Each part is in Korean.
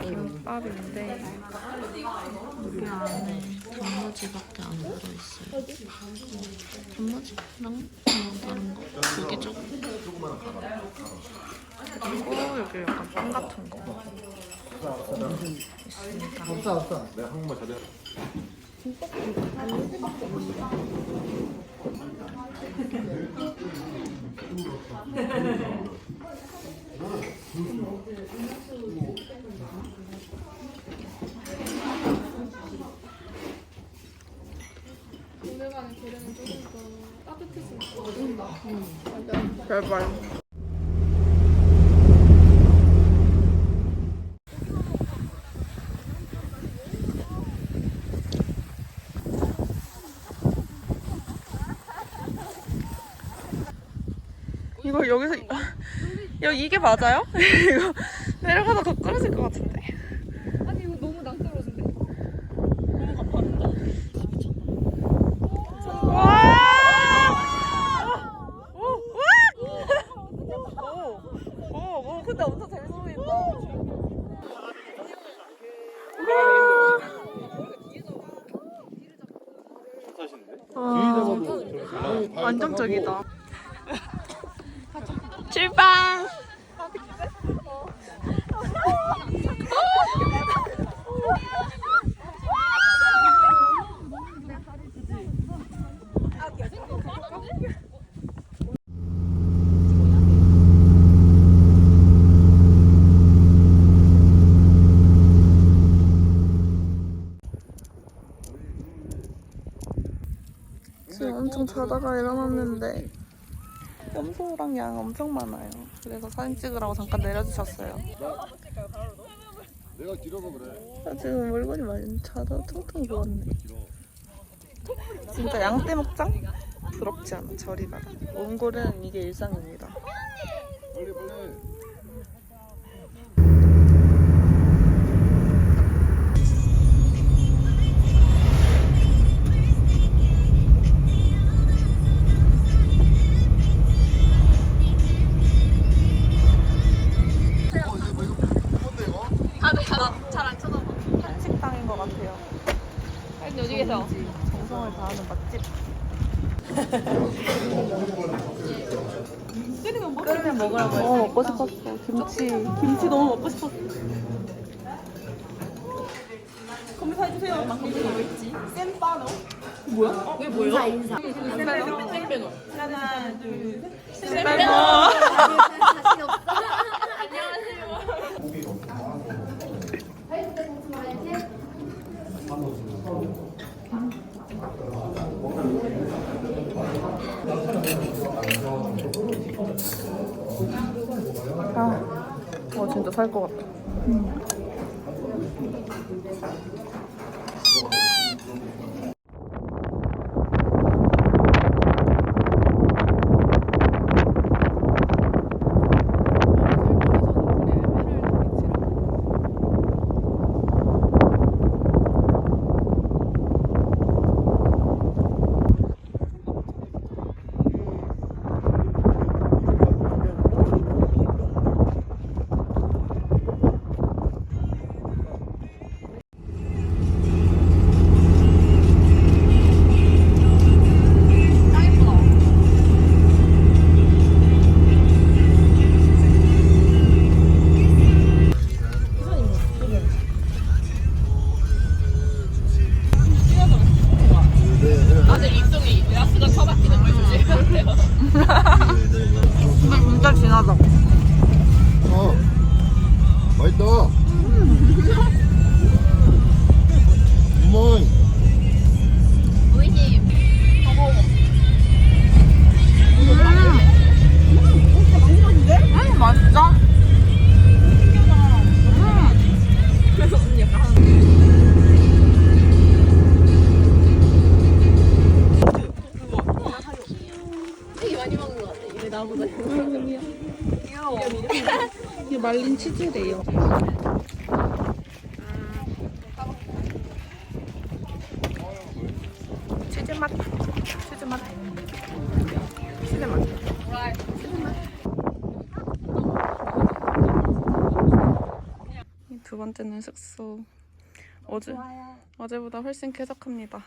김밥인데 여기 안에 단무지밖에 안 들어있어요. 단무지랑 그냥 다른 거 두 개 죠. 그리고 여기 약간 빵 같은 거 있습니다. 없어 없어. 내가 한국말 잘해. 오늘만의 계량은 조금 더 따뜻했으면 좋겠다. 제발. 이거 여기서 야 이게 맞아요? 이거 내려가다 거꾸러질 것 같은데. 아니 이거 너무 낭떠러진데? 와! 오, 와! 오, 오, 오, 근데 엄청 재밌어 보인다. 와, 안정적이다. 출발! 지금 엄청 자다가 일어났는데 염소랑 양 엄청 많아요. 그래서 사진 찍으라고 잠깐 내려주셨어요. 내가 길어서 그래. 나 지금 물건이 많이 자다 퉁퉁 부었네. 진짜 양떼 목장? 부럽지 않아 저리 가라. 몽골은 이게 일상입니다. 빨리 빨리. 어, 먹고 싶었어. 김치. 김치 너무 먹고 싶었어. 컴퓨터 해주세요. 나 컴퓨터 뭐 있지? 센파노. 뭐야? 어, 이게 뭐예요? 인사, 인사. 센페노? 센페노. 하나, 둘, 셋. 센페노. 살 것 같아. 음. 어, 진짜 살것 같다. 근데 진짜 진하다. 어. 맛있다. 이게 말린 치즈래요. 치즈 맛, 치즈 맛, 치즈 맛. 두 번째는 숙소. 어제 어제보다 훨씬 쾌적합니다.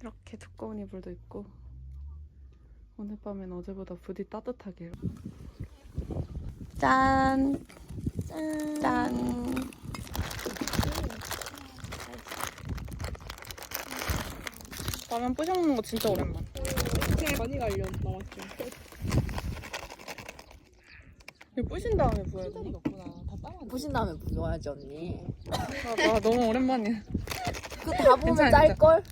이렇게 두꺼운 이불도 있고 오늘 밤엔 어제보다 부디 따뜻하게. 짠. 짠. 짠. 라면 부셔 먹는 거 진짜 오랜만. 많이 갈려 나왔죠. 이거 부신 다음에 부어야 돼. 부신 다음에 부어야지 언니. 아, 와, 너무 오랜만이야. 그거 다 보면 괜찮아, 짤 걸?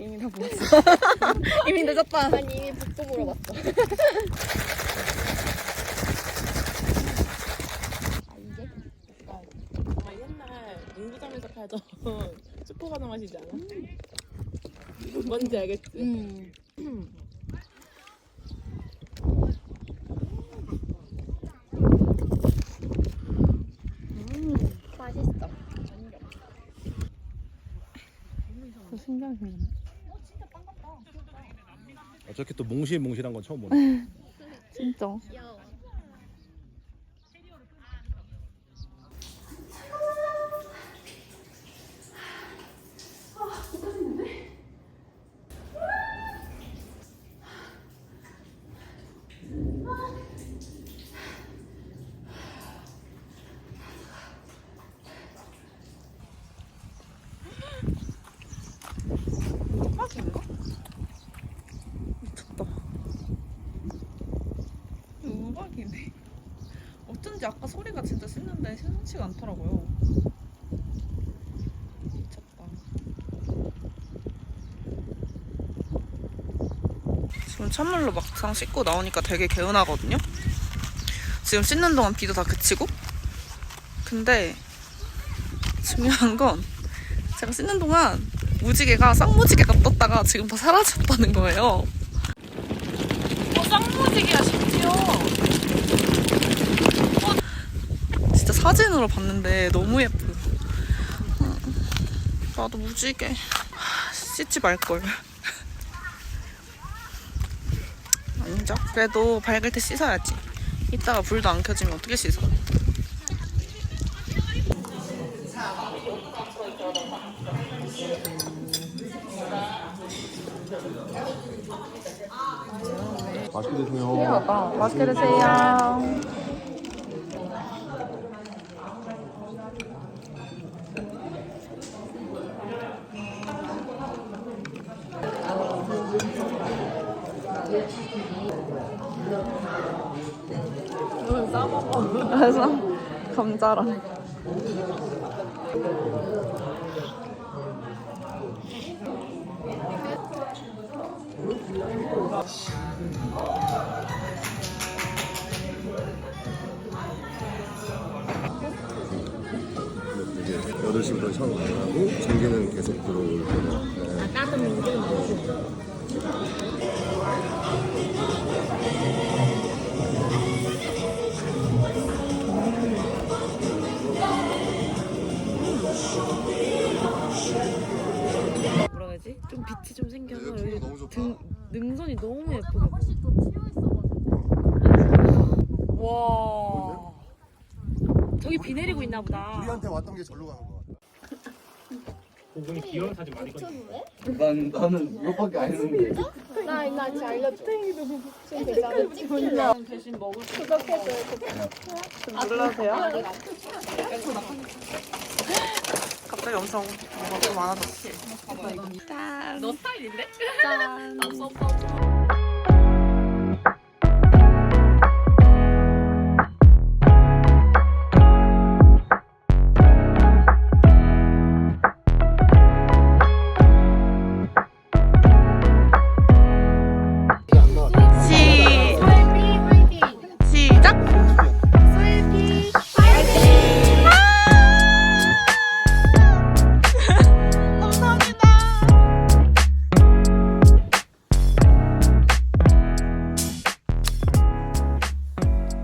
이미 다 부었어. 이미 늦었다. 아니 이미 북도 물어봤어. 아 이제? 아 옛날 농구장에서 팔던 슈퍼바나 맛이지 않아? 뭔지 알겠지? 음. 신기하네. 아, 저렇게 또 몽실몽실한 건 처음 보네. 진짜. 우박이네. 어쩐지 아까 소리가 진짜 씻는데 심상치가 않더라고요. 미쳤다. 지금 찬물로 막상 씻고 나오니까 되게 개운하거든요. 지금 씻는 동안 비도 다 그치고. 근데 중요한 건 제가 씻는 동안 무지개가 쌍무지개가 떴다가 지금 다 사라졌다는 거예요. 어, 쌍무지개야. 어, 진짜 사진으로 봤는데 너무 예뻐. 어, 나도 무지개 하, 씻지 말걸. 아니죠? 그래도 밝을 때 씻어야지. 이따가 불도 안 켜지면 어떻게 씻어? 맛있게 드세요. 어, 맛있게 드세요. 그래서 감자랑 Oh! 저기 비 내리고 있나 보다. 우리한테 왔던 게 절로 가는 거야. 고금이 귀여운 사진 많이 꺼. 난 나는 이것밖에 안 했는데. 나 이거 진짜 알려줘. 찍힌다. 대신 먹을 눌러도 돼요? 갑자기 엄청 뭐가 좀 많아졌어. 짠. 너 스타일인데? 짠. 없어 없어.